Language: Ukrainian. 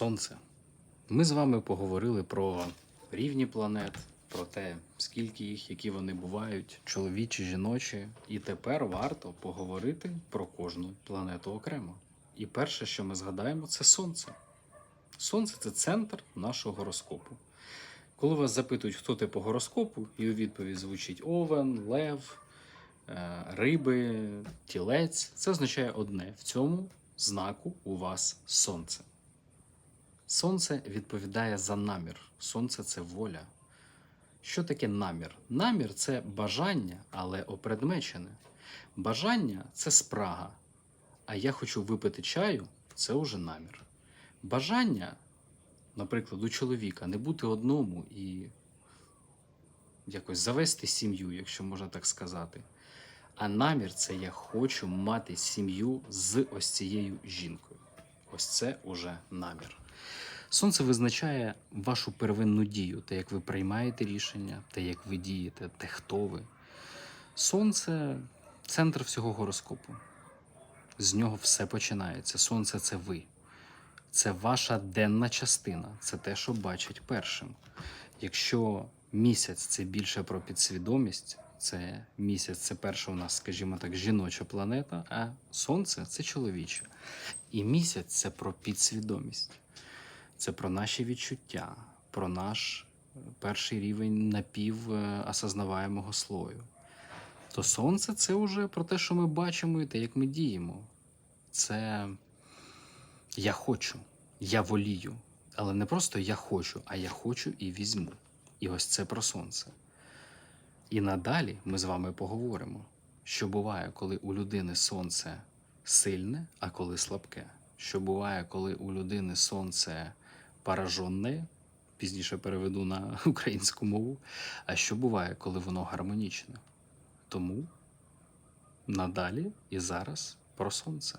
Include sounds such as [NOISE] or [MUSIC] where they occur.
Сонце. Ми з вами поговорили про рівні планет, про те, скільки їх, які вони бувають, чоловічі, жіночі. І тепер варто поговорити про кожну планету окремо. І перше, що ми згадаємо, це Сонце. Сонце це центр нашого гороскопу. Коли вас запитують, хто ти по гороскопу, і у відповідь звучить Овен, Лев, е, риби, тілець, це означає одне: в цьому знаку у вас сонце. Сонце відповідає за намір. Сонце це воля. Що таке намір? Намір це бажання, але опредмечене. Бажання це спрага. А я хочу випити чаю це вже намір. Бажання, наприклад, у чоловіка не бути одному і якось завести сім'ю, якщо можна так сказати. А намір це я хочу мати сім'ю з ось цією жінкою. Ось це уже намір. Сонце визначає вашу первинну дію, те, як ви приймаєте рішення, те, як ви дієте, те, хто ви. Сонце центр всього гороскопу. З нього все починається. Сонце це ви. Це ваша денна частина, це те, що бачить першим. Якщо місяць це більше про підсвідомість, це місяць це перша у нас, скажімо так, жіноча планета, а сонце це чоловіче. І місяць це про підсвідомість, це про наші відчуття, про наш е, перший рівень напівосознаваємого слою. То сонце це вже про те, що ми бачимо і те, як ми діємо. Це я хочу, я волію. Але не просто я хочу, а я хочу і візьму. І ось це про сонце. І надалі ми з вами поговоримо, що буває, коли у людини сонце сильне, а коли слабке. Що буває, коли у людини сонце поражене, пізніше переведу на [LAUGHS] українську мову, а що буває, коли воно гармонічне. Тому надалі і зараз про сонце.